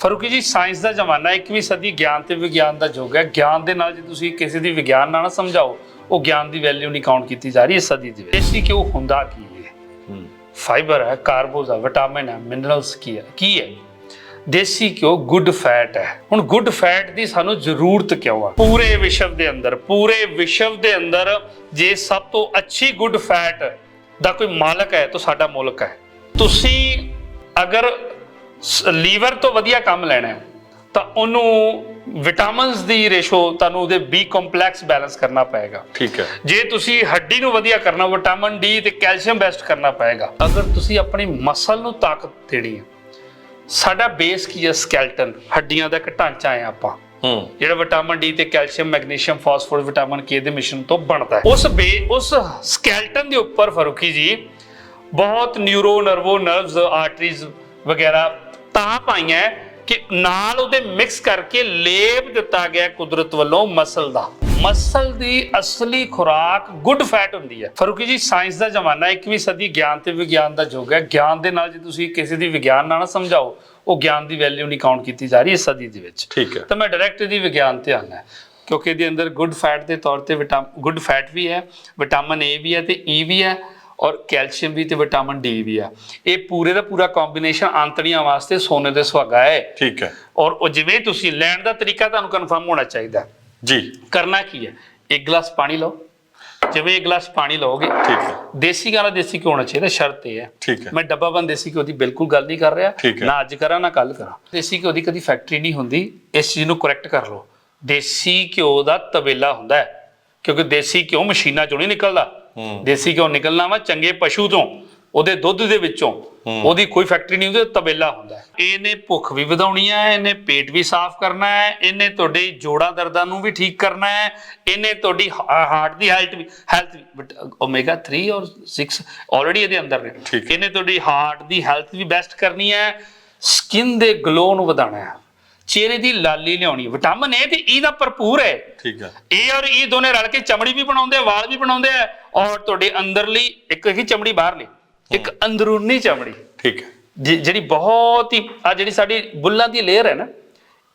ਫਰੂਕੀ ਜੀ ਸਾਇੰਸ ਦਾ ਜ਼ਮਾਨਾ 21ਵੀਂ ਸਦੀ ਗਿਆਨ ਤੇ ਵਿਗਿਆਨ ਦਾ ਯੁੱਗ ਹੈ। ਗਿਆਨ ਦੇ ਨਾਲ ਜੇ ਤੁਸੀਂ ਕਿਸੇ ਦੀ ਵਿਗਿਆਨ ਨਾਲ ਨਾ ਸਮਝਾਓ ਉਹ ਗਿਆਨ ਦੀ ਵੈਲਿਊ ਨਹੀਂ ਕਾਊਂਟ ਕੀਤੀ ਜਾ ਰਹੀ ਇਸ ਸਦੀ ਦੇ ਵਿੱਚ। ਦੇਸੀ ਘਿਓ ਹੁੰਦਾ ਕੀ ਹੈ? ਫਾਈਬਰ ਹੈ ਕਾਰਬੋਜ਼ ਹੈ ਵਿਟਾਮਿਨ ਹੈ ਮਿਨਰਲਸ ਕੀ ਹੈ? ਕੀ ਹੈ? ਦੇਸੀ ਘਿਓ ਗੁੱਡ ਫੈਟ ਹੈ। ਹੁਣ ਗੁੱਡ ਫੈਟ ਦੀ ਸਾਨੂੰ ਜ਼ਰੂਰਤ ਕਿਉਂ ਆ? ਪੂਰੇ ਵਿਸ਼ਵ ਦੇ ਅੰਦਰ ਪੂਰੇ ਵਿਸ਼ਵ ਦੇ ਅੰਦਰ ਜੇ ਸਭ ਤੋਂ ਅੱਛੀ ਗੁੱਡ ਫੈਟ ਦਾ ਕੋਈ ਮਾਲਕ ਹੈ ਤਾਂ ਸਾਡਾ ਮੁਲਕ ਹੈ। ਤੁਸੀਂ ਅਗਰ ਲੀਵਰ ਤੋਂ ਵਧੀਆ ਕੰਮ ਲੈਣਾ ਹੈ ਤਾਂ ਉਹਨੂੰ ਵਿਟਾਮਿਨਸ ਦੀ ਰੇਸ਼ੋ ਤੁਹਾਨੂੰ ਉਹਦੇ ਬੀ ਕੰਪਲੈਕਸ ਬੈਲੈਂਸ ਕਰਨਾ ਪਏਗਾ। ਠੀਕ ਹੈ। ਜੇ ਤੁਸੀਂ ਹੱਡੀ ਨੂੰ ਵਧੀਆ ਕਰਨਾ ਵਿਟਾਮਿਨ ਡੀ ਤੇ ਕੈਲਸ਼ੀਅਮ ਬੈਸਟ ਕਰਨਾ ਪਏਗਾ ਅਗਰ ਤੁਸੀਂ ਆਪਣੀ ਮਸਲ ਨੂੰ ਤਾਕਤ ਦੇਣੀ ਹੈ ਸਾਡਾ ਬੇਸ ਕੀ ਹੈ? ਸਕੈਲਟਨ ਹੱਡੀਆਂ ਦਾ ਇੱਕ ਢਾਂਚਾ ਹੈ ਆਪਾਂ। ਹੂੰ। ਜਿਹੜਾ ਵਿਟਾਮਿਨ ਡੀ ਤੇ calcium magnesium phosphorus vitamin K ਦੇ ਮਿਸ਼ਰਣ ਤੋਂ ਬਣਦਾ ਹੈ। ਉਸ ਬੇ ਉਸ ਸਕੈਲਟਨ ਦੇ ਉੱਪਰ ਫਰੂਕੀ ਜੀ ਬਹੁਤ ਨਿਊਰੋ ਨਰਵੋ ਨਰਵਸ ਆਰਟਰੀਜ਼ ਵਗੈਰਾ ਤਾਂ ਪਾਈਆਂ ਕਿ ਨਾਲ ਉਹਦੇ ਮਿਕਸ ਕਰਕੇ ਲੇਪ ਦਿੱਤਾ ਗਿਆ ਕੁਦਰਤ ਵੱਲੋਂ ਮਸਲ ਦਾ। ਮਸਲ ਦੀ ਅਸਲੀ ਖੁਰਾਕ ਗੁੱਡ ਫੈਟ ਹੁੰਦੀ ਹੈ। ਫਰੂਕੀ ਜੀ ਸਾਇੰਸ ਦਾ ਜ਼ਮਾਨਾ 21ਵੀਂ ਸਦੀ ਗਿਆਨ ਤੇ ਵਿਗਿਆਨ ਦਾ ਯੁੱਗ ਹੈ। ਗਿਆਨ ਦੇ ਨਾਲ ਜੇ ਤੁਸੀਂ ਕਿਸੇ ਦੀ ਵਿਗਿਆਨ ਨਾਲ ਨਾ ਸਮਝਾਓ ਉਹ ਗਿਆਨ ਦੀ ਵੈਲਿਊ ਨਹੀਂ ਕਾਊਂਟ ਕੀਤੀ ਜਾ ਰਹੀ ਇਸ ਸਦੀ ਦੇ ਵਿੱਚ। ਠੀਕ ਹੈ। ਤਾਂ ਮੈਂ ਡਾਇਰੈਕਟ ਦੀ ਵਿਗਿਆਨ ਤੇ ਆਉਣਾ ਹੈ ਕਿਉਂਕਿ ਇਹਦੇ ਅੰਦਰ ਗੁੱਡ ਫੈਟ ਦੇ ਤੌਰ ਤੇ ਵਿਟਾਮਿਨ ਗੁੱਡ ਫੈਟ ਵੀ ਹੈ ਵਿਟਾਮਿਨ ਏ ਵੀ ਹੈ ਤੇ ਈ ਵੀ ਹੈ। ਔਰ ਕੈਲਸ਼ੀਅਮ ਵੀ ਤੇ ਵਿਟਾਮਿਨ ਡੀ ਵੀ ਹੈ ਇਹ ਪੂਰੇ ਦਾ ਪੂਰਾ ਕੰਬੀਨੇਸ਼ਨ ਆਂਤੜੀਆਂ ਵਾਸਤੇ ਸੋਨੇ ਦੇ ਸੁਹਾਗਾ ਹੈ। ਠੀਕ ਹੈ। ਔਰ ਉਹ ਜਿਵੇਂ ਤੁਸੀਂ ਲੈਣ ਦਾ ਤਰੀਕਾ ਤੁਹਾਨੂੰ ਕਨਫਰਮ ਹੋਣਾ ਚਾਹੀਦਾ। ਜੀ। ਕਰਨਾ ਕੀ ਹੈ? ਇੱਕ ਗਲਾਸ ਪਾਣੀ ਲਓ। ਜਿਵੇਂ ਇੱਕ ਗਲਾਸ ਪਾਣੀ ਲਓਗੇ। ਠੀਕ ਹੈ। ਦੇਸੀ ਗਾਲਾ ਦੇਸੀ ਘਿਓ ਹੋਣਾ ਚਾਹੀਦਾ ਸ਼ਰਤ ਇਹ ਹੈ। ਠੀਕ ਹੈ। ਮੈਂ ਡੱਬਾ ਬੰਦ ਦੇਸੀ ਘਿਓ ਦੀ ਬਿਲਕੁਲ ਗੱਲ ਨਹੀਂ ਕਰ ਰਿਹਾ। ਨਾ ਅੱਜ ਕਰਾਂ ਨਾ ਕੱਲ ਕਰਾਂ। ਦੇਸੀ ਘਿਓ ਦੀ ਕਦੀ ਫੈਕਟਰੀ ਨਹੀਂ ਹੁੰਦੀ। ਇਸ ਚੀਜ਼ ਨੂੰ ਕਰੈਕਟ ਕਰ ਲਓ। ਦੇਸੀ ਘਿਓ ਦਾ ਤਵੇਲਾ ਹੁੰਦਾ ਹੈ। ਕਿਉਂਕਿ ਦੇਸੀ ਘਿਓ ਮਸ਼ੀਨਾਂ ਚੋਂ ਨਹੀਂ ਨਿਕਲਦਾ। ਦੇਸੀ ਘਿਓ ਨਿਕਲਣਾ ਵਾ ਚੰਗੇ ਪਸ਼ੂ ਤੋਂ ਉਹਦੇ ਦੁੱਧ ਦੇ ਵਿੱਚੋਂ। ਉਹਦੀ ਕੋਈ ਫੈਕਟਰੀ ਨਹੀਂ ਹੁੰਦੀ ਤਬੇਲਾ ਹੁੰਦਾ। ਇਹਨੇ ਭੁੱਖ ਵੀ ਵਧਾਉਣੀ ਹੈ ਇਹਨੇ ਪੇਟ ਵੀ ਸਾਫ਼ ਕਰਨਾ ਹੈ ਇਹਨੇ ਤੁਹਾਡੇ ਜੋੜਾਂ ਦਰਦਾਂ ਨੂੰ ਵੀ ਠੀਕ ਕਰਨਾ ਹੈ ਇਹਨੇ ਤੁਹਾਡੀ ਹਾਰਟ ਦੀ ਹੈਲਥ ਵੀ ਹੈਲਥ ਓਮੇਗਾ 3 ਔਰ 6 ਆਲਰੇਡੀ ਇਹਦੇ ਅੰਦਰ ਨੇ। ਇਹਨੇ ਤੁਹਾਡੀ ਹਾਰਟ ਦੀ ਹੈਲਥ ਵੀ ਬੈਸਟ ਕਰਨੀ ਹੈ ਸਕਿਨ ਦੇ ਗਲੋ ਨੂੰ ਵਧਾਉਣਾ ਹੈ। ਚਿਹਰੇ ਦੀ ਲਾਲੀ ਲਿਆਉਣੀ ਹੈ। ਵਿਟਾਮਿਨ ਏ ਤੇ ਦਾ ਭਰਪੂਰ ਹੈ। ਠੀਕ ਹੈ। ਇਹ ਔਰ ਇਹ ਦੋਨੇ ਰਲ ਕੇ ਚਮੜੀ ਵੀ ਬਣਾਉਂਦੇ ਆ ਵਾਲ ਵੀ ਬਣਾਉਂਦੇ ਆ ਔਰ ਤੁਹਾਡੇ ਅੰਦਰਲੀ ਇੱਕ ਹੀ ਚਮੜੀ ਬਾਹਰਲੀ ਇੱਕ ਅੰਦਰੂਨੀ ਚਮੜੀ। ਠੀਕ ਹੈ। ਜਿਹੜੀ ਬਹੁਤ ਹੀ ਆ ਜਿਹੜੀ ਸਾਡੀ ਬੁੱਲਾਂ ਦੀ ਲੇਅਰ ਹੈ ਨਾ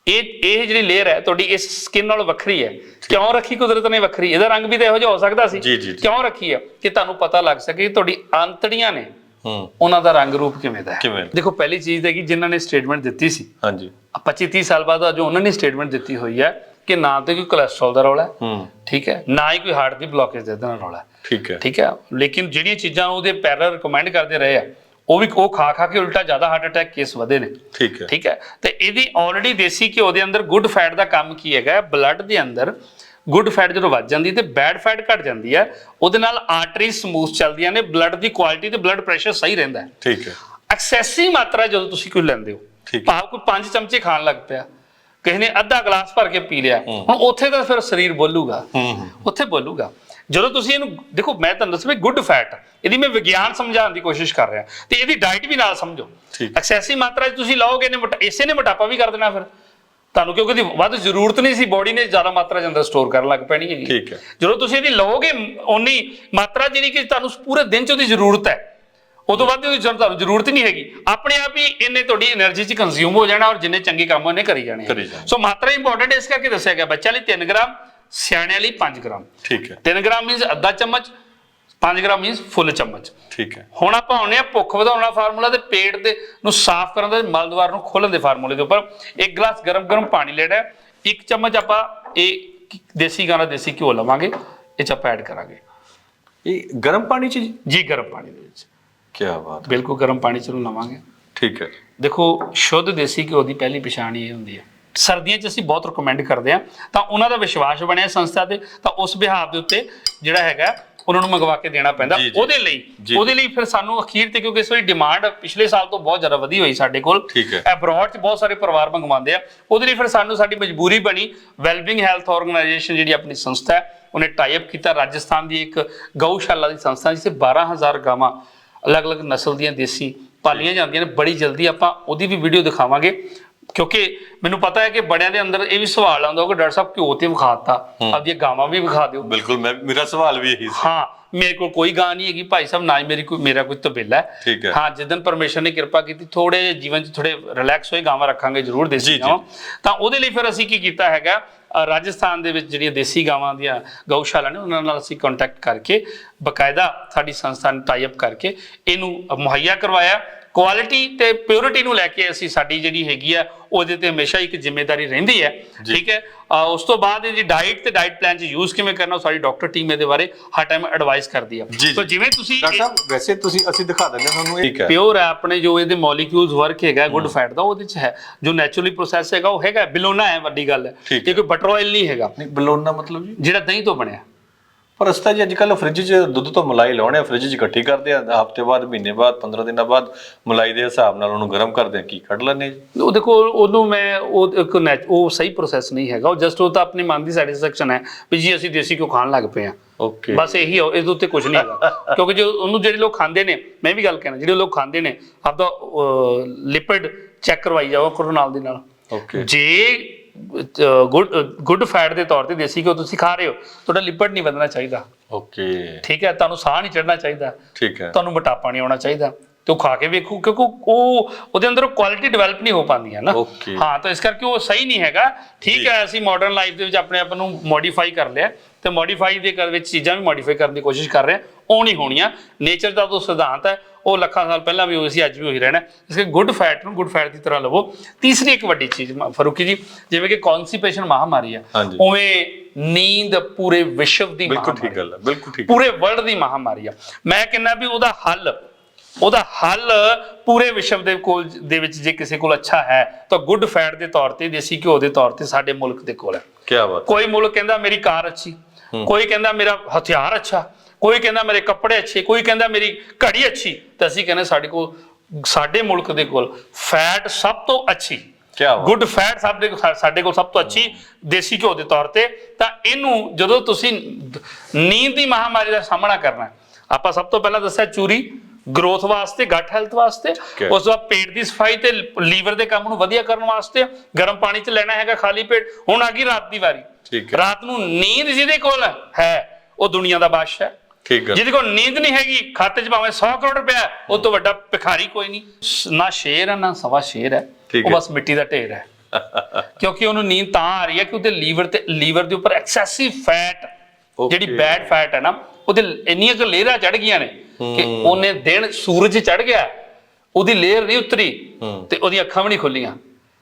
ਇਹ ਇਹ ਜਿਹੜੀ ਲੇਅਰ ਹੈ ਤੁਹਾਡੀ ਇਸ ਸਕਿਨ ਨਾਲੋਂ ਵੱਖਰੀ ਹੈ। ਕਿਉਂ ਰੱਖੀ ਕੁਦਰਤ ਨੇ ਵੱਖਰੀ? ਇਹਦਾ ਰੰਗ ਵੀ ਤਾਂ ਇਹੋ ਜਿਹਾ ਹੋ ਸਕਦਾ ਸੀ। ਕਿਉਂ ਰੱਖੀ ਹੈ? ਕਿ ਤੁਹਾਨੂੰ ਪਤਾ ਲੱਗ ਸਕੇ ਤੁਹਾਡੀ ਆਂਤੜੀਆਂ ਨੇ ਹੂੰ। ਉਹਨਾਂ ਦਾ ਰੰਗ ਰੂਪ ਕਿਵੇਂ ਦਾ ਹੈ? ਕਿਵੇਂ? ਦੇਖੋ ਪਹਿਲੀ ਚੀਜ਼ ਹੈ ਕਿ ਜਿਨ੍ਹਾਂ ਨੇ ਸਟੇਟਮੈਂਟ ਦਿੱਤੀ ਸੀ। ਹਾਂਜੀ। 25 30 ਸਾਲ ਬਾਅਦ ਜੋ ਉਹਨਾਂ ਨੇ ਸਟੇਟਮੈਂਟ ਦਿੱਤੀ ਹੋਈ ਹੈ ਕਿ ਨਾ ਤੇ ਕੋਈ ਕੋਲੇਸਟ੍ਰੋਲ ਦਾ ਰੌਲਾ ਹੈ ਹੂੰ। ਠੀਕ ਹੈ ਨਾ ਹੀ ਕੋਈ ਹਾਰਟ ਦੀ ਬਲੋਕੇਜ ਦੇ ਨਾਲ ਰੌਲਾ ਹੈ। ਠੀਕ ਹੈ। ਠੀਕ ਹੈ? ਲੇਕਿਨ ਜਿਹੜੀਆਂ ਚੀਜ਼ਾਂ ਉਹਦੇ ਪੈਰਲ ਰეკਮੈਂਡ ਕਰਦੇ ਰਹੇ ਆ ਉਹ ਵੀ ਉਹ ਖਾ ਖਾ ਕੇ ਉਲਟਾ ਜ਼ਿਆਦਾ ਹਾਰਟ ਅਟੈਕ ਕੇਸ ਵਧੇ ਨੇ। ਠੀਕ ਹੈ। ਠੀਕ ਹੈ? ਤੇ ਇਹਦੀ ਆਲਰੇਡੀ ਦੇਸੀ ਘਿਓ ਦੇ ਅੰਦਰ ਗੁੱਡ ਫੈਟ ਦਾ ਕੰਮ ਕੀ ਹੈਗਾ ਬਲੱਡ ਦੇ ਅੰਦਰ ਗੁੱਡ ਫੈਟ ਜਦੋਂ ਵੱਧ ਜਾਂਦੀ ਤੇ ਬੈਡ ਫੈਟ ਘਟ ਜਾਂਦੀ ਹੈ ਉਹਦੇ ਨਾਲ ਆਰਟਰੀ ਸਮੂਥ ਚੱਲਦੀਆਂ ਨੇ ਬਲੱਡ ਦੀ ਕੁਆਲਿਟੀ ਤੇ ਬਲੱਡ ਪ੍ਰੈਸ਼ਰ ਸਹੀ ਰਹਿੰਦਾ ਹੈ। ਠੀਕ ਹੈ। ਐਕਸੈਸਿਵ ਮਾਤਰਾ ਜਦੋਂ ਤੁਸੀਂ ਕੋਈ ਲੈਂਦੇ ਹੋ। ਭਾਵ ਕੋਈ 5 ਚਮਚੇ ਖਾਣ ਲੱਗ ਪਿਆ ਕਿਸੇ ਨੇ ਅੱਧਾ ਗਲਾਸ ਭਰ ਕੇ ਪੀ ਲਿਆ ਹੁਣ ਉੱਥੇ ਤਾਂ ਫਿਰ ਸਰੀਰ ਬੋਲੂਗਾ। ਉੱਥੇ ਬੋਲੂਗਾ। ਜਦੋਂ ਤੁਸੀਂ ਇਹਨੂੰ ਦੇਖੋ ਮੈਂ ਤੁਹਾਨੂੰ ਦੱਸਿਆ ਵੀ ਗੁੱਡ ਫੈਟ ਇਹਦੀ ਮੈਂ ਵਿਗਿਆਨ ਸਮਝਾਉਣ ਦੀ ਕੋਸ਼ਿਸ਼ ਕਰ ਰਿਹਾ। ਤੇ ਇਹਦੀ ਡਾਈਟ ਵੀ ਨਾਲ ਸਮਝੋ। ਐਕਸੈਸਿਵ ਮਾਤਰਾ 'ਚ ਤੁਸੀਂ ਲਓਗੇ ਨੇ ਇਸੇ ਨੇ ਮੋਟਾਪਾ ਵੀ ਕਰ ਦੇਣਾ ਫਿਰ। ਤੁਹਾਨੂੰ ਕਿਉਂਕਿ ਦੀ ਵੱਧ ਜ਼ਰੂਰਤ ਨਹੀਂ ਸੀ ਬੋਡੀ ਨੇ ਜ਼ਿਆਦਾ ਮਾਤਰਾ ਚ ਸਟੋਰ ਕਰਨ ਲੱਗ ਪੈਣੀ ਹੈਗੀ। ਠੀਕ ਹੈ। ਜਦੋਂ ਤੁਸੀਂ ਇਹਦੀ ਲਓਗੇ ਓਨੀ ਮਾਤਰਾ ਜਿਹੜੀ ਕਿ ਤੁਹਾਨੂੰ ਪੂਰੇ ਦਿਨ ਚ ਉਹਦੀ ਜ਼ਰੂਰਤ ਹੈ ਉਹ ਤੋਂ ਵੱਧ ਉਹਦੀ ਤੁਹਾਨੂੰ ਜ਼ਰੂਰਤ ਨਹੀਂ ਹੈਗੀ। ਆਪਣੇ ਆਪ ਹੀ ਇੰਨੇ ਤੁਹਾਡੀ એનર્ਜੀ ਚ ਕੰਜ਼ਿਊਮ ਹੋ ਜਾਣਾ ਔਰ ਜਿੰਨੇ ਚੰਗੇ ਕੰਮ ਉਹਨੇ ਕਰੀ ਜਾਣੇ ਸੋ ਮਾਤਰਾ ਇੰਪੋਰਟੈਂਟ ਇਸ ਕਰਕੇ ਦੱਸਿਆ ਗਿਆ ਬੱਚਿਆਂ ਲਈ 3 ਗ੍ਰਾਮ ਸਿਆਣਿਆਂ ਲਈ 5 ਗ੍ਰਾਮ। ਠੀਕ ਹੈ। 3 ਗ੍ਰਾਮ ਮੀਨਸ ਅੱਧਾ ਚਮਚ 5 ਗ੍ਰਾਮ ਮੀਨਸ ਫੁੱਲ ਚਮਚ। ਠੀਕ ਹੈ। ਹੁਣ ਆਪਾਂ ਆਉਣੇ ਆ ਭੁੱਖ ਵਧਾਉਣ ਦਾ ਫਾਰਮੂਲਾ ਤੇ ਪੇਟ ਦੇ ਨੂੰ ਸਾਫ਼ ਕਰਨ ਦਾ ਮਲ ਨੂੰ ਖੋਲਣ ਦੇ ਫਾਰਮੂਲੇ ਦੇ ਉੱਪਰ। ਇੱਕ ਗਲਾਸ ਗਰਮ ਗਰਮ ਪਾਣੀ ਲੈਣਾ ਹੈ। ਇੱਕ ਚਮਚ ਆਪਾਂ ਇਹ ਦੇਸੀ ਗਾਣਾ ਦੇਸੀ ਘਿਓ ਲਵਾਂਗੇ। ਇਹ ਚ ਆਪਾਂ ਐਡ ਕਰਾਂਗੇ। ਇਹ ਗਰਮ ਪਾਣੀ ਚ ਜੀ? ਗਰਮ ਪਾਣੀ ਦੇ ਵਿੱਚ। ਕੀ ਬਾਤ ਬਿਲਕੁਲ ਗਰਮ ਪਾਣੀ ਚ ਨੂੰ ਲਵਾਂਗੇ। ਠੀਕ ਹੈ। ਦੇਖੋ ਸ਼ੁੱਧ ਦੇਸੀ ਘਿਓ ਦੀ ਪਹਿਲੀ ਪਛਾਣ ਇਹ ਹੁੰਦੀ ਹੈ। ਸਰਦੀਆਂ 'ਚ ਅਸੀਂ ਬਹੁਤ ਰეკਮੈਂਡ ਕਰਦੇ ਆ ਤਾਂ ਉਹਨਾਂ ਦਾ ਵਿਸ਼ਵਾਸ ਬਣਿਆ ਸੰਸਥਾ ਤੇ। ਤਾਂ ਉਸ ਬਿਹਾਵ ਦੇ ਉੱਤੇ ਜਿਹੜਾ ਹੈਗਾ ਉਹਨਾਂ ਨੂੰ ਮੰਗਵਾ ਕੇ ਦੇਣਾ ਪੈਂਦਾ। ਉਹਦੇ ਲਈ। ਉਹਦੇ ਲਈ ਫਿਰ ਸਾਨੂੰ ਅਖੀਰ ਤੇ ਕਿਉਂਕਿ ਇਸ ਵਾਰੀ ਡਿਮਾਂਡ ਪਿਛਲੇ ਸਾਲ ਤੋਂ ਬਹੁਤ ਜ਼ਿਆਦਾ ਵਧੀ ਹੋਈ ਸਾਡੇ ਕੋਲ। ਅਬਰੋਡ 'ਚ ਬਹੁਤ ਸਾਰੇ ਪਰਿਵਾਰ ਮੰਗਵਾਉਂਦੇ ਆ। ਉਹਦੇ ਲਈ ਫਿਰ ਸਾਨੂੰ ਸਾਡੀ ਮਜਬੂਰੀ ਬਣੀ। ਵੈਲਬਿੰਗ ਹੈਲਥ ਆਰਗੇਨਾਈਜੇਸ਼ਨ ਜਿਹੜੀ ਆਪਣੀ ਸੰਸਥਾ ਹੈ ਉਹਨੇ ਟਾਈ ਅਪ ਕੀਤਾ। ਰਾਜਸਥਾਨ ਦੀ ਇੱਕ ਗਊਸ਼ਾਲਾ ਦੀ ਸੰਸਥਾ ਜਿੱਥੇ 12000 ਗਾਵਾਂ ਅਲੱਗ-ਅਲੱਗ ਨਸਲ ਦੀਆਂ ਦੇਸੀ ਪਾਲੀਆਂ ਜਾਂਦੀਆਂ ਨੇ। ਬੜੀ ਜਲਦੀ ਆਪਾਂ ਉਹਦੀ ਵੀ ਵੀਡੀਓ ਦਿਖਾਵਾਂਗੇ। ਕਿਉਂਕਿ ਮੈਨੂੰ ਪਤਾ ਹੈ ਕਿ ਬੜਿਆਂ ਦੇ ਅੰਦਰ ਇਹ ਵੀ ਸਵਾਲ ਆਉਂਦਾ ਕਿ ਡਾਕਟਰ ਸਾਹਿਬ ਘਿਓ ਤੇ ਵਿਖਾਤਾ ਆਪਦੀਆਂ ਗਾਵਾਂ ਵੀ ਵਿਖਾ ਦਿਓ। ਬਿਲਕੁਲ ਮੈਂ ਮੇਰਾ ਸਵਾਲ ਵੀ ਇਹੀ ਸੀ। ਹਾਂ ਮੇਰੇ ਕੋਲ ਕੋਈ ਗਾਂ ਨਹੀਂ ਹੈਗੀ ਭਾਈ ਸਾਹਿਬ ਨਾ ਹੀ ਮੇਰੀ ਕੋਈ ਮੇਰਾ ਕੋਈ ਤਬੇਲਾ ਹੈ। ਹੈ। ਜਿੱਦਨ ਪਰਮੇਸ਼ਰ ਨੇ ਕਿਰਪਾ ਕੀਤੀ ਥੋੜੇ ਜਿਹੇ ਜੀਵਨ 'ਚ ਥੋੜੇ ਰਿਲੈਕਸ ਹੋਏ ਗਾਵਾਂ ਰੱਖਾਂਗੇ ਜ਼ਰੂਰ ਦੇਸੀ। ਗਾਵਾਂ। ਤਾਂ ਉਹਦੇ ਲਈ ਫਿਰ ਅਸੀਂ ਕੀ ਕੀਤਾ ਹੈਗਾ ਰਾਜਸਥਾਨ ਦੇ ਵਿੱਚ ਜਿਹੜੀਆਂ ਦੇਸੀ ਗਾਵਾਂ ਦੀਆਂ ਗਊਸ਼ਾਲਾ ਨੇ ਉਹਨਾਂ ਨਾਲ ਅਸੀਂ ਕੰਟੈਕਟ ਕਰਕੇ ਬਕਾਇਦਾ ਸਾਡੀ ਸੰਸਥਾ ਨੇ ਟਾਈ ਅਪ ਕਰਕੇ ਇਹਨੂੰ ਮੁਹੱਈਆ ਕਰਵਾਇਆ। ਕੁਆਲਿਟੀ ਤੇ ਪਿਓਰਿਟੀ ਨੂੰ ਲੈ ਕੇ ਅਸੀਂ ਸਾਡੀ ਜਿਹੜੀ ਹੈਗੀ ਆ ਉਹਦੇ ਤੇ ਹਮੇਸ਼ਾ ਇੱਕ ਜ਼ਿੰਮੇਵਾਰੀ ਰਹਿੰਦੀ ਹੈ। ਠੀਕ ਹੈ? ਉਸ ਤੋਂ ਬਾਅਦ ਇਹਦੀ ਡਾਈਟ ਤੇ ਡਾਈਟ ਪਲਾਨ 'ਚ ਯੂਜ਼ ਕਿਵੇਂ ਕਰਨਾ ਸਾਡੀ ਡਾਕਟਰ ਟੀਮ ਇਹਦੇ ਬਾਰੇ ਹਰ ਟਾਈਮ ਐਡਵਾਈਸ ਕਰਦੀ ਆ। ਸੋ ਜਿਵੇਂ ਤੁਸੀਂ ਡਾਕਟਰ ਸਾਹਿਬ ਵੈਸੇ ਤੁਸੀਂ ਅਸੀਂ ਦਿਖਾ ਦਿੰਦੇ ਤੁਹਾਨੂੰ ਠੀਕ ਹੈ। ਪਿਓਰ ਹੈ ਆਪਣੇ ਜੋ ਇਹਦੇ ਮੋਲੀਕਿਊਲਸ ਵਰਕ ਹੈਗਾ ਗੁੱਡ ਫੈਟ ਦਾ ਉਹਦੇ ਚ ਹੈ। ਜੋ ਨੈਚੁਰਲੀ ਪ੍ਰੋਸੈਸ ਹੈਗਾ ਉਹ ਹੈਗਾ ਬਿਲੋਨਾ ਹੈ ਵੱਡੀ ਗੱਲ। ਹੈ ਇਹ ਕੋਈ ਬਟਰ ਆਇਲ ਨਹੀਂ ਹੈਗਾ। ਨਹੀਂ ਬਲੋਨਾ ਮਤਲਬ ਜੀ? ਜਿਹੜਾ ਦਹੀਂ ਤੋਂ ਬਣਿਆ। ਪਰ ਅਸਤਾ ਜੀ ਅੱਜ ਕੱਲ ਫ੍ਰਿਜ 'ਚ ਦੁੱਧ ਤੋਂ ਮਲਾਈ ਲਾਉਣੇ ਆ ਫ੍ਰਿਜ 'ਚ ਇਕੱਠੀ ਕਰਦੇ ਆ ਹਫ਼ਤੇ ਬਾਅਦ ਮਹੀਨੇ ਬਾਅਦ 15 ਦਿਨਾਂ ਬਾਅਦ ਮਲਾਈ ਦੇ ਹਿਸਾਬ ਨਾਲ ਉਹਨੂੰ ਗਰਮ ਕਰਦੇ ਆ। ਕੀ ਕੱਢ ਆ ਜੀ? ਉਹ ਦੇਖੋ ਉਹਨੂੰ ਮੈਂ ਉਹ ਇੱਕ ਨੈਚ ਉਹ ਸਹੀ ਪ੍ਰੋਸੈਸ ਨਹੀਂ ਹੈਗਾ। ਉਹ ਜਸਟ ਉਹ ਤਾਂ ਆਪਣੀ ਮਨ ਦੀ ਸੈਟੀਸਫੈਕਸ਼ਨ ਹੈ ਵੀ ਜੀ ਅਸੀਂ ਦੇਸੀ ਕਿਉਂ ਖਾਣ ਲੱਗ ਪਏ ਆ। ਓਕੇ ਬਸ ਇਹੀ ਹੈ ਇਹਦੇ ਉੱਤੇ ਕੁਝ ਨਹੀਂ ਹੈਗਾ। ਕਿਉਂਕਿ ਜੋ ਉਹਨੂੰ ਜਿਹੜੇ ਲੋਕ ਖਾਂਦੇ ਨੇ ਮੈਂ ਵੀ ਗੱਲ ਕਹਿਣਾ ਜਿਹੜੇ ਲੋਕ ਖਾਂਦੇ ਨੇ ਆਪਦਾ ਲਿਪਿਡ ਚੈੱਕ ਕਰਵਾਈ ਜਾਓ ਕਰੋ ਨਾਲ ਦੀ ਨਾਲ। ਓਕੇ ਜੇ ਗੁੱਡ ਗੁੱਡ ਫੈਟ ਦੇ ਤੌਰ ਤੇ ਦੇਸੀ ਘਿਓ ਤੁਸੀਂ ਖਾ ਰਹੇ ਹੋ ਤੁਹਾਡਾ ਲਿਪਿਡ ਨਹੀਂ ਵਧਣਾ ਚਾਹੀਦਾ। ਓਕੇ ਠੀਕ ਹੈ ਤੁਹਾਨੂੰ ਸਾਹ ਨਹੀਂ ਚੜਨਾ ਚਾਹੀਦਾ। ਠੀਕ ਹੈ। ਤੁਹਾਨੂੰ ਮੋਟਾਪਾ ਨਹੀਂ ਆਉਣਾ ਚਾਹੀਦਾ। ਤੇ ਉਹ ਖਾ ਕੇ ਵੇਖੋ ਕਿਉਂਕਿ ਉਹ ਉਹਦੇ ਅੰਦਰ ਕੁਆਲਿਟੀ ਡਿਵੈਲਪ ਨਹੀਂ ਹੋ ਪਾਉਂਦੀ ਹੈ ਨਾ. ਹਾਂ ਤਾਂ ਇਸ ਕਰਕੇ ਉਹ ਸਹੀ ਨਹੀਂ ਹੈਗਾ। ਠੀਕ ਹੈ ਅਸੀਂ ਮਾਡਰਨ ਲਾਈਫ ਦੇ ਵਿੱਚ ਆਪਣੇ ਆਪ ਨੂੰ ਮੋਡੀਫਾਈ ਕਰ ਲਿਆ। ਤੇ ਮੋਡੀਫਾਈ ਦੇ ਕਰ ਵਿੱਚ ਚੀਜ਼ਾਂ ਵੀ ਮੋਡੀਫਾਈ ਕਰਨ ਦੀ ਕੋਸ਼ਿਸ਼ ਕਰ ਰਹੇ ਉਹ ਨਹੀਂ ਹੋਣੀਆਂ। ਨੇਚਰ ਦਾ ਜੋ ਸਿਧਾਂਤ ਹੈ। ਉਹ ਲੱਖਾਂ ਸਾਲ ਪਹਿਲਾਂ ਵੀ ਹੋਈ ਸੀ ਅੱਜ ਵੀ ਉਹੀ ਰਹਿਣਾ। ਇਸ ਕਰਕੇ ਗੁੱਡ ਫੈਟ ਨੂੰ ਗੁੱਡ ਫੈਟ ਦੀ ਤਰ੍ਹਾਂ ਲਵੋ। ਤੀਸਰੀ ਇੱਕ ਵੱਡੀ ਚੀਜ਼ ਫਰੂਕੀ ਜੀ ਜਿਵੇਂ ਕਿ ਕਨਸਟੀਪੇਸ਼ਨ ਮਹਾਮਾਰੀ ਹੈ ਹਾਂਜੀ। ਉਵੇਂ ਨੀਂਦ ਪੂਰੇ ਵਿਸ਼ਵ ਦੀ ਬਿਲਕੁਲ ਮਹਾਮਾਰੀ ਠੀਕ ਗੱਲ ਹੈ ਬਿਲਕੁਲ ਠੀਕ ਪੂਰੇ ਵਰਲਡ ਦੀ ਮਹਾਮਾਰੀ ਆ। ਮੈਂ ਕਹਿੰਦਾ ਵੀ ਉਹਦਾ ਹੱਲ ਉਹਦਾ ਹੱਲ ਪੂਰੇ ਵਿਸ਼ਵ ਦੇ ਕੋਲ ਦੇ ਵਿੱਚ ਜੇ ਕਿਸੇ ਕੋਲ ਅੱਛਾ ਹੈ ਤਾਂ ਗੁੱਡ ਫੈਟ ਦੇ ਤੌਰ ਤੇ ਦੇਸੀ ਘਿਓ ਦੇ ਤੌਰ ਤੇ ਸਾਡੇ ਮੁਲਕ ਦੇ ਕੋਲ ਹੈ। ਕੀ ਬਾਤ ਕੋਈ ਮੁਲਕ ਕਹਿੰਦਾ ਮੇਰੀ ਕਾਰ ਅੱਛੀ ਕੋਈ ਕਹਿੰਦਾ ਮੇਰਾ ਹਥਿਆਰ ਅੱਛਾ ਕੋਈ ਕਹਿੰਦਾ ਮੇਰੇ ਕੱਪੜੇ ਅੱਛੇ ਕੋਈ ਕਹਿੰਦਾ ਮੇਰੀ ਘੜੀ ਅੱਛੀ ਤਾਂ ਅਸੀਂ ਕਹਿੰਦੇ ਸਾਡੇ ਕੋਲ ਸਾਡੇ ਮੁਲਕ ਦੇ ਕੋਲ ਫੈਟ ਸਭ ਤੋਂ ਅੱਛੀ। ਕੀ ਬਾਤ ਗੁੱਡ ਫੈਟ ਸਾਡੇ ਕੋਲ ਸਾਡੇ ਕੋਲ ਸਭ ਤੋਂ ਅੱਛੀ ਦੇਸੀ ਘਿਓ ਦੇ ਤੌਰ ਤੇ ਤਾਂ ਇਹਨੂੰ ਜਦੋਂ ਤੁਸੀਂ ਨੀਂਦ ਦੀ ਮਹਾਮਾਰੀ ਦਾ ਸਾਹਮਣਾ ਕਰਨਾ ਆਪਾਂ ਸਭ ਤੋਂ ਪਹਿਲਾਂ ਦੱਸਿਆ ਚੂਰੀ ਗਰੋਥ ਵਾਸਤੇ ਗੱਟ ਹੈਲਥ ਵਾਸਤੇ। ਉਸ ਤੋਂ ਬਾਅਦ ਪੇਟ ਦੀ ਸਫ਼ਾਈ ਤੇ ਲੀਵਰ ਦੇ ਕੰਮ ਨੂੰ ਵਧੀਆ ਕਰਨ ਵਾਸਤੇ ਗਰਮ ਪਾਣੀ ਚ ਲੈਣਾ ਹੈਗਾ ਖਾਲੀ ਪੇਟ ਹੁਣ ਆ ਗਈ ਰਾਤ ਦੀ ਵਾਰੀ। ਰਾਤ ਨੂੰ ਨੀਂਦ ਜਿਹਦੇ ਕੋਲ ਹੈ ਉਹ ਦੁਨੀਆ ਦਾ ਬਾਦਸ਼ਾਹ ਹੈ ਠੀਕ ਹੈ ਜਿਹਦੇ ਕੋਲ ਨੀਂਦ ਨਹੀਂ ਹੈਗੀ ਖਾਤੇ 'ਚ ਭਾਵੇਂ 100 ਕਰੋੜ ਰੁਪਇਆ ਉਹ ਤੋਂ ਵੱਡਾ ਭਿਖਾਰੀ ਕੋਈ ਨਹੀਂ ਨਾ ਸ਼ੇਰ ਹੈ ਨਾ ਸਵਾ ਸ਼ੇਰ ਹੈ ਉਹ। ਬਸ ਮਿੱਟੀ ਦਾ ਢੇਰ ਹੈ ਕਿਉਂਕਿ ਉਹਨੂੰ ਨੀਂਦ ਤਾਂ ਆ ਰਹੀ ਹੈ ਕਿ ਉਹਦੇ ਲੀਵਰ ਤੇ ਲੀਵਰ ਦੇ ਉੱਪਰ ਐਕਸੈਸਿਵ ਫੈਟ ਜਿਹੜੀ. ਬੈਡ ਫੈਟ ਹੈ ਨਾ ਉਹਦੇ ਇੰਨੀਆਂ ਕੁ ਲੇਅਰਾਂ ਚੜ ਗਈਆਂ ਨੇ ਕਿ ਉਹਨੇ ਦਿਨ ਸੂਰਜ ਚੜ ਗਿਆ ਉਹਦੀ ਲੇਅਰ ਨਹੀਂ ਉਤਰੀ ਤੇ ਉਹਦੀਆਂ ਅੱਖਾਂ ਵੀ ਨਹੀਂ ਖੁੱਲੀਆਂ।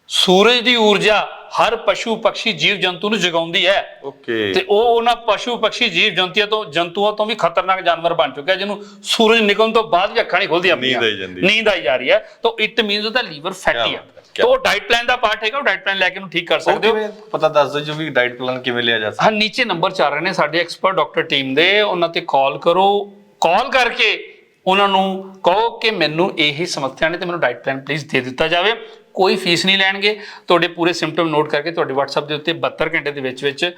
ਸੂਰਜ ਦੀ ਊਰਜਾ ਹਰ ਪਸ਼ੂ ਪੰਛੀ ਜੀਵ ਜੰਤੂ ਨੂੰ ਜਗਾਉਂਦੀ ਹੈ। ਓਕੇ। ਤੇ ਉਹ ਉਹਨਾਂ ਪਸ਼ੂ ਪੰਛੀ ਜੀਵ ਜੰਤੂਆਂ ਤੋਂ ਜੰਤੂਆਂ ਤੋਂ ਵੀ ਖਤਰਨਾਕ ਜਾਨਵਰ ਬਣ ਚੁੱਕਿਆ ਜਿਹਨੂੰ ਸੂਰਜ ਨਿਕਲਣ ਤੋਂ ਬਾਅਦ ਵੀ ਅੱਖਾਂ ਨਹੀਂ ਖੁੱਲਦੀਆਂ ਨੀਂਦ ਆਪਣੀਆਂ। ਆਈ ਜਾਂਦੀ ਹੈ। ਨੀਂਦ ਆਈ ਜਾ ਰਹੀ ਹੈ। ਤਾਂ ਇਟ ਮੀਨਸ ਉਹਦਾ ਲੀਵਰ ਫੈਟੀ ਹੈ। ਤਾਂ ਉਹ ਡਾਈਟ ਪਲਾਨ ਦਾ ਪਾਰਟ ਹੈਗਾ ਉਹ ਡਾਈਟ ਪਲਾਨ ਲੈ ਕੇ ਉਹਨੂੰ ਠੀਕ ਕਰ ਸਕਦੇ ਹੋ। ਪਤਾ ਦੱਸ ਦਿਓ ਜੋ ਵੀ ਡਾਈਟ ਪਲਾਨ ਕਿਵੇਂ ਲਿਆ ਜਾ ਸਕਦਾ? ਹਾਂ ਨੀਚੇ ਨੰਬਰ ਚੱਲ ਰਹੇ ਨੇ ਸਾਡੇ ਐਕਸਪਰਟ ਡਾਕਟਰ ਟੀਮ ਦੇ। ਉਹਨਾਂ ਤੇ ਕਾਲ ਕਰੋ। ਕਾਲ ਕਰਕੇ ਉਹਨਾਂ ਨੂੰ ਕਹੋ ਕਿ ਮੈਨੂੰ ਇਹੀ ਸਮੱਸਿਆ ਨੇ ਤੇ ਮੈਨੂੰ ਡਾਈਟ ਪਲਾਨ ਪਲੀਜ਼ ਦੇ ਦਿੱਤਾ ਜਾਵੇ। ਕੋਈ ਫੀਸ ਨਹੀਂ ਲੈਣਗੇ। ਤੁਹਾਡੇ ਪੂਰੇ ਸਿੰਪਟਮ ਨੋਟ ਕਰਕੇ ਤੁਹਾਡੇ WhatsApp ਦੇ ਉੱਤੇ 72 ਘੰਟੇ ਦੇ ਵਿੱਚ ਵਿੱਚ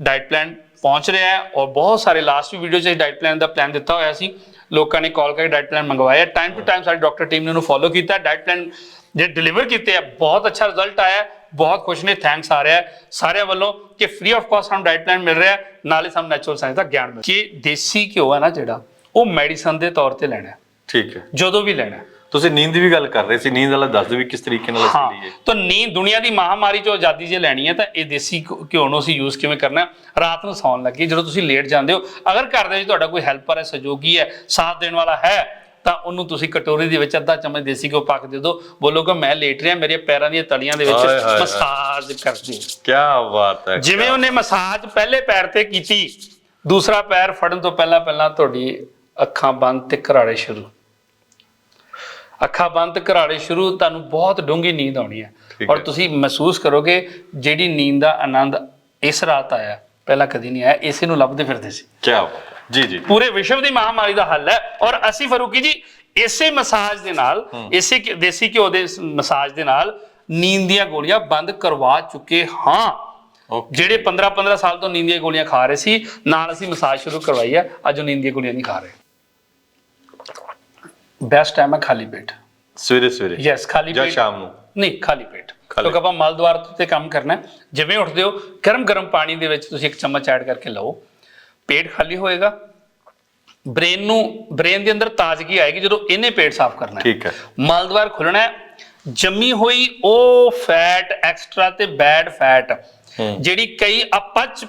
ਡਾਈਟ ਪਲਾਨ ਪਹੁੰਚ ਰਿਹਾ ਹੈ ਔਰ ਬਹੁਤ ਸਾਰੇ ਲਾਸਟ ਵੀ ਵੀਡੀਓ 'ਚ ਡਾਈਟ ਪਲਾਨ ਦਾ ਪਲਾਨ ਦਿੱਤਾ ਹੋਇਆ ਸੀ। ਲੋਕਾਂ ਨੇ ਕਾਲ ਕਰਕੇ ਡਾਈਟ ਪਲਾਨ ਮੰਗਵਾਇਆ। ਟਾਈਮ ਟੂ ਟਾਈਮ ਸਾਡੀ ਡਾਕਟਰ ਟੀਮ ਨੇ ਉਹਨੂੰ ਫੋਲੋ ਕੀਤਾ। ਡਾਈਟ ਪਲਾਨ ਜੇ ਡਿਲੀਵਰ ਕੀਤੇ ਆ ਬਹੁਤ ਅੱਛਾ ਰਿਜ਼ਲਟ ਆਇਆ। ਬਹੁਤ ਖੁਸ਼ ਨੇ ਥੈਂਕਸ ਆ ਰਿਹਾ ਸਾਰਿਆਂ ਵੱਲੋਂ ਕਿ ਫ੍ਰੀ ਆਫ ਕਾਸਟ ਸਾਨੂੰ ਡਾਈਟ ਪਲਾਨ ਮਿਲ ਰਿਹਾ ਹੈ, ਨਾਲੇ ਸਾਨੂੰ ਨੈਚੁਰਲ ਸਾਇੰਸ ਦਾ ਗਿਆਨ ਮਿਲ ਕਿ ਦੇਸੀ ਘਿਓ ਹੈ ਨਾ ਜਿਹੜਾ ਉਹ ਮੈਡੀਸਨ ਦੇ ਤੌਰ ਤੇ ਲੈਣਾ ਹੈ, ਠੀਕ ਹੈ। ਜਦੋਂ ਵੀ ਲੈਣਾ ਹੈ। ਤੁਸੀਂ ਨੀਂਦ ਦੀ ਵੀ ਗੱਲ ਕਰ ਰਹੇ ਸੀ। ਨੀਂਦ ਵਾਲਾ ਦੱਸ ਦਿਓ ਵੀ ਕਿਸ ਤਰੀਕੇ ਨਾਲ ਹਾਂ। ਅਸੀਂ ਲਈਏ। ਤਾਂ ਨੀਂਦ ਦੁਨੀਆ ਦੀ ਮਹਾਮਾਰੀ ਚੋਂ ਆਜ਼ਾਦੀ ਜੇ ਲੈਣੀ ਹੈ ਤਾਂ ਇਹ ਦੇਸੀ ਘਿਓ ਘਿਓ ਨੂੰ ਅਸੀਂ ਯੂਜ਼ ਕਿਵੇਂ ਕਰਨਾ ਹੈ? ਰਾਤ ਨੂੰ ਸੌਣ ਲੱਗੇ। ਜਦੋਂ ਤੁਸੀਂ ਲੇਟ ਜਾਂਦੇ ਹੋ ਅਗਰ ਘਰ ਦੇ ਵਿੱਚ ਤੁਹਾਡਾ ਕੋਈ ਹੈਲਪਰ ਹੈ ਸਹਿਯੋਗੀ ਹੈ ਸਾਥ ਦੇਣ ਵਾਲਾ ਹੈ ਤਾਂ ਉਹਨੂੰ ਤੁਸੀਂ ਕਟੋਰੀ ਦੇ ਵਿੱਚ ਅੱਧਾ ਚਮਚ ਦੇਸੀ ਘਿਓ ਪਾ ਕੇ ਦੇ ਦਿਓ। ਬੋਲੋਗੇ ਮੈਂ ਲੇਟ ਰਿਹਾ ਮੇਰੇ ਪੈਰਾਂ ਦੀਆਂ ਤਲੀਆਂ ਦੇ ਹਾਏ ਹਾਏ ਵਿੱਚ ਹਾਏ। ਮਸਾਜ ਕਰ ਦਿਓ ਕੀ ਬਾਤ ਹੈ ਜਿਵੇਂ ਉਹਨੇ ਮਸਾਜ ਪਹਿਲੇ ਪੈਰ ਤੇ ਕੀਤੀ ਦੂਸਰਾ ਪੈਰ ਫੜਨ ਤੋਂ ਪਹਿਲਾਂ ਪਹਿਲਾਂ ਤੁਹਾਡੀ ਅੱਖਾਂ ਬੰਦ ਤੇ ਘਰਾੜੇ ਸ਼ੁਰੂ। ਅੱਖਾਂ ਬੰਦ ਤੇ ਘਰਾੜੇ ਸ਼ੁਰੂ ਤੁਹਾਨੂੰ ਬਹੁਤ ਡੂੰਘੀ ਨੀਂਦ ਆਉਣੀ ਹੈ। ਔਰ। ਤੁਸੀਂ ਮਹਿਸੂਸ ਕਰੋਗੇ ਜਿਹੜੀ ਨੀਂਦ ਦਾ ਆਨੰਦ ਇਸ ਰਾਤ ਆਇਆ ਪਹਿਲਾਂ ਕਦੀ ਨਹੀਂ ਆਇਆ ਇਸੇ ਨੂੰ ਲੱਭਦੇ ਫਿਰਦੇ ਸੀ। ਕੀ ਜੀ ਜੀ। ਪੂਰੇ ਵਿਸ਼ਵ ਦੀ ਮਹਾਮਾਰੀ ਦਾ ਹੱਲ ਹੈ। ਔਰ ਅਸੀਂ ਫਰੂਕੀ ਜੀ ਇਸੇ ਮਸਾਜ ਦੇ ਨਾਲ ਇਸੇ ਦੇਸੀ ਘਿਓ ਦੇ ਮਸਾਜ ਦੇ ਨਾਲ ਨੀਂਦ ਦੀਆਂ ਗੋਲੀਆਂ ਬੰਦ ਕਰਵਾ ਚੁੱਕੇ ਹਾਂ। ਜਿਹੜੇ 15 15 ਸਾਲ ਤੋਂ ਨੀਂਦ ਦੀਆਂ ਗੋਲੀਆਂ ਖਾ ਰਹੇ ਸੀ ਨਾਲ ਅਸੀਂ ਮਸਾਜ ਸ਼ੁਰੂ ਕਰਵਾਈ ਹੈ ਅੱਜ ਉਹ ਨੀਂਦ ਦੀਆਂ ਗੋਲੀਆਂ ਨਹੀਂ ਖਾ ਰਹੇ। ਬੈਸਟ ਟਾਈਮ ਹੈ ਖਾਲੀ ਪੇਟ। ਸਵੇਰੇ ਸਵੇਰੇ? ਯੈਸ ਖਾਲੀ ਜਾਂ ਪੇਟ। ਸ਼ਾਮ ਨੂੰ? ਨਹੀਂ ਖਾਲੀ ਪੇਟ। ਕਿਉਂਕਿ ਆਪਾਂ ਮਲ ਦੁਆਰ ਤੇ ਕੰਮ ਕਰਨਾ ਹੈ। ਜਿਵੇਂ ਉੱਠਦੇ ਹੋ ਗਰਮ ਗਰਮ ਪਾਣੀ ਦੇ ਵਿੱਚ ਤੁਸੀਂ ਇੱਕ ਚਮਚ ਐਡ ਕਰਕੇ ਲਓ। ਪੇਟ ਖਾਲੀ ਹੋਏਗਾ। ਬ੍ਰੇਨ ਨੂੰ ਬ੍ਰੇਨ ਦੇ ਅੰਦਰ ਤਾਜ਼ਗੀ ਆਏਗੀ ਜਦੋਂ ਇਹਨੇ ਪੇਟ ਸਾਫ਼ ਕਰਨਾ ਹੈ। ਠੀਕ ਹੈ। ਮਲ ਦੁਆਰ ਖੁੱਲਣਾ ਹੈ। ਜੰਮੀ ਹੋਈ ਉਹ ਫੈਟ ਐਕਸਟਰਾ ਤੇ ਬੈਡ ਫੈਟ। ਜਿਹੜੀ ਕਈ ਅਪਚ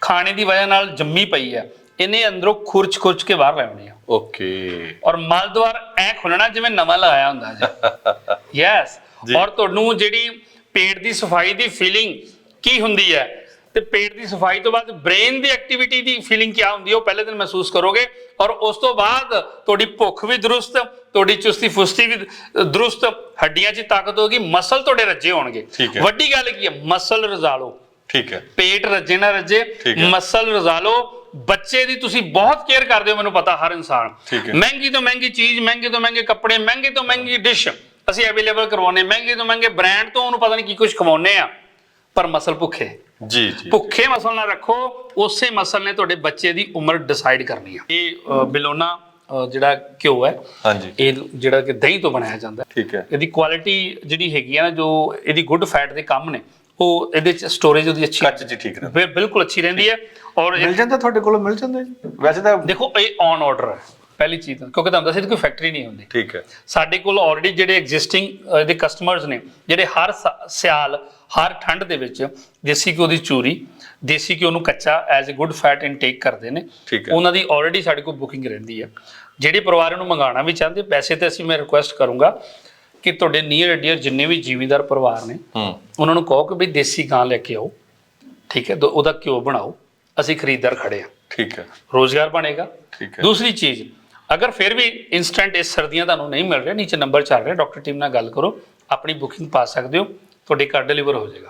ਖਾਣੇ ਦੀ ਵਜ੍ਹਾ ਨਾਲ ਜੰਮੀ ਪਈ ਹੈ। ਇਹਨੇ ਅੰਦਰੋਂ ਖੁਰਚ ਖੁਰਚ ਕੇ ਬਾਹਰ ਲੈ ਆਉਣੀ ਆ। ਓਕੇ ਔਰ ਮਲ ਦੁਆਰ ਐ ਖੁੱਲਣਾ ਜਿਵੇਂ ਨਵਾਂ ਲਗਾਇਆ ਹੁੰਦਾ ਜੀ। ਯੈਸ। ਔਰ ਤੁਹਾਨੂੰ ਜਿਹੜੀ ਪੇਟ ਦੀ ਸਫ਼ਾਈ ਦੀ ਫੀਲਿੰਗ ਕੀ ਹੁੰਦੀ ਹੈ? ਤੇ ਪੇਟ ਦੀ ਸਫ਼ਾਈ ਤੋਂ ਬਾਅਦ ਬ੍ਰੇਨ ਦੀ ਐਕਟੀਵਿਟੀ ਦੀ ਫੀਲਿੰਗ ਕੀ ਹੁੰਦੀ ਹੈ ਉਹ ਪਹਿਲੇ ਦਿਨ ਮਹਿਸੂਸ ਕਰੋਗੇ। ਔਰ ਉਸ ਤੋਂ ਬਾਅਦ ਤੁਹਾਡੀ ਭੁੱਖ ਵੀ ਦਰੁਸਤ ਤੁਹਾਡੀ ਚੁਸਤੀ ਫੁਸਤੀ ਵੀ ਦਰੁਸਤ ਹੱਡੀਆਂ 'ਚ ਤਾਕਤ ਹੋਗੀ ਮਸਲ ਤੁਹਾਡੇ ਰੱਜੇ ਹੋਣਗੇ। ਵੱਡੀ ਗੱਲ ਕੀ ਹੈ? ਮਸਲ ਰਜ਼ਾ ਲਓ। ਠੀਕ ਹੈ। ਪੇਟ ਰੱਜੇ ਨਾ ਰੱਜੇ। ਮਸਲ ਰਜ਼ਾ ਲਓ। ਬੱਚੇ ਦੀ ਤੁਸੀਂ ਬਹੁਤ ਕੇਅਰ ਕਰਦੇ ਹੋ ਮੈਨੂੰ ਪਤਾ ਹਰ ਇਨਸਾਨ। ਮਹਿੰਗੀ ਤੋਂ ਮਹਿੰਗੀ ਚੀਜ਼ ਮਹਿੰਗੇ ਤੋਂ ਮਹਿੰਗੇ ਕੱਪੜੇ ਮਹਿੰਗੇ ਤੋਂ ਮਹਿੰਗੀ ਡਿਸ਼ ਅਸੀਂ ਅਵੇਲੇਬਲ ਕਰਵਾਉਨੇ ਮਹਿੰਗੇ ਤੋਂ ਮਹਿੰਗੇ ਬ੍ਰਾਂਡ ਤੋਂ ਉਹਨੂੰ ਪਤਾ ਨਹੀਂ ਕੀ ਕੁਝ ਖਵਾਉਨੇ ਆ ਪਰ ਮਸਲ ਭੁੱਖੇ। ਜੀ ਜੀ। ਭੁੱਖੇ ਮਸਲ ਨਾ ਰੱਖੋ ਉਸੇ ਮਸਲ ਨੇ ਤੁਹਾਡੇ ਬੱਚੇ ਦੀ ਉਮਰ ਡਿਸਾਈਡ ਕਰਨੀ ਆ। ਇਹ ਬਿਲੋਨਾ ਜਿਹੜਾ ਘਿਓ ਹੈ ਹਾਂਜੀ। ਇਹ ਜਿਹੜਾ ਕਿ ਦਹੀਂ ਤੋਂ ਬਣਾਇਆ ਜਾਂਦਾ ਠੀਕ ਹੈ। ਇਹਦੀ ਕੁਆਲਿਟੀ ਜਿਹੜੀ ਹੈਗੀ ਆ ਨਾ ਜੋ ਇਹਦੀ ਗੁੱਡ ਫੈਟ ਦੇ ਕੰਮ ਨੇ ਉਹ ਇਹਦੇ ਚ ਸਟੋਰੇਜ ਉਹਦੀ ਅੱਛੀ ਕੱਚ ਜੀ ਠੀਕ ਰਹਿੰਦਾ। ਬਿਲਕੁਲ ਅੱਛੀ ਰਹਿੰਦੀ ਹੈ ਔਰ ਮਿਲ ਜਾਂਦਾ ਤੁਹਾਡੇ ਕੋਲ ਮਿਲ ਜਾਂਦਾ ਜੀ। ਵੈਸੇ ਤਾਂ ਦੇਖੋ ਇਹ ਔਨ ਆਰਡਰ ਹੈ ਪਹਿਲੀ ਚੀਜ਼ ਤਾਂ। ਕਿਉਂਕਿ ਤੁਹਾਨੂੰ ਦੱਸਿਆ ਸੀ ਕੋਈ ਫੈਕਟਰੀ ਨਹੀਂ ਹੁੰਦੀ। ਠੀਕ ਹੈ। ਸਾਡੇ ਕੋਲ ਆਲਰੇਡੀ ਜਿਹੜੇ ਐਗਜ਼ਿਸਟਿੰਗ ਇਹਦੇ ਕਸਟਮਰਸ ਨੇ ਜਿਹੜੇ ਹਰ ਸ- ਸਿਆਲ ਹਰ ਠੰਡ ਦੇ ਵਿੱਚ ਦੇਸੀ ਘਿਓ ਦੀ ਚੂਰੀ ਦੇਸੀ ਘਿਓ ਨੂੰ ਕੱਚਾ as a good fat intake ਕਰਦੇ ਨੇ ਠੀਕ ਹੈ। ਉਹਨਾਂ ਦੀ ਆਲਰੇਡੀ ਸਾਡੇ ਕੋਲ ਬੁਕਿੰਗ ਰਹਿੰਦੀ ਹੈ। ਜਿਹੜੇ ਪਰਿਵਾਰ ਨੂੰ ਮੰਗਾਉਣਾ ਵੀ ਚਾਹੁੰਦੇ ਵੈਸੇ ਤੇ ਅਸੀਂ ਮੈਂ ਰਿਕੁਐਸਟ ਕਰੂੰਗਾ ਕਿ ਤੁਹਾਡੇ ਨੀਅਰ ਡੀਅਰ ਜਿੰਨੇ ਵੀ ਜ਼ਿਮੀਂਦਾਰ ਪਰਿਵਾਰ ਨੇ ਹੂੰ। ਉਹਨਾਂ ਨੂੰ ਕਹੋ ਕਿ ਵੀ ਦੇਸੀ ਗਾਂ ਲੈ ਕੇ ਆਓ ਠੀਕ ਹੈ ਉਹਦਾ ਘਿਓ ਬਣਾਓ ਅਸੀਂ ਖਰੀਦਦਾਰ ਖੜੇ ਆ ਠੀਕ ਹੈ। ਰੋਜ਼ਗਾਰ ਬਣੇਗਾ। ਠੀਕ ਹੈ। ਦੂਸਰੀ ਚੀਜ਼ ਅਗਰ ਫਿਰ ਵੀ ਇਨਸਟੈਂਟ ਇਸ ਸਰਦੀਆਂ ਤੁਹਾਨੂੰ ਨਹੀਂ ਮਿਲ ਰਿਹਾ ਨੀਚੇ ਨੰਬਰ ਚੱਲ ਰਿਹਾ ਡਾਕਟਰ ਟੀਮ ਨਾਲ ਗੱਲ ਕਰੋ ਆਪਣੀ ਬੁਕਿੰਗ ਪਾ ਸਕਦੇ ਹੋ ਤੁਹਾਡੇ ਘਰ ਡਿਲੀਵਰ ਹੋ ਜਾਏਗਾ।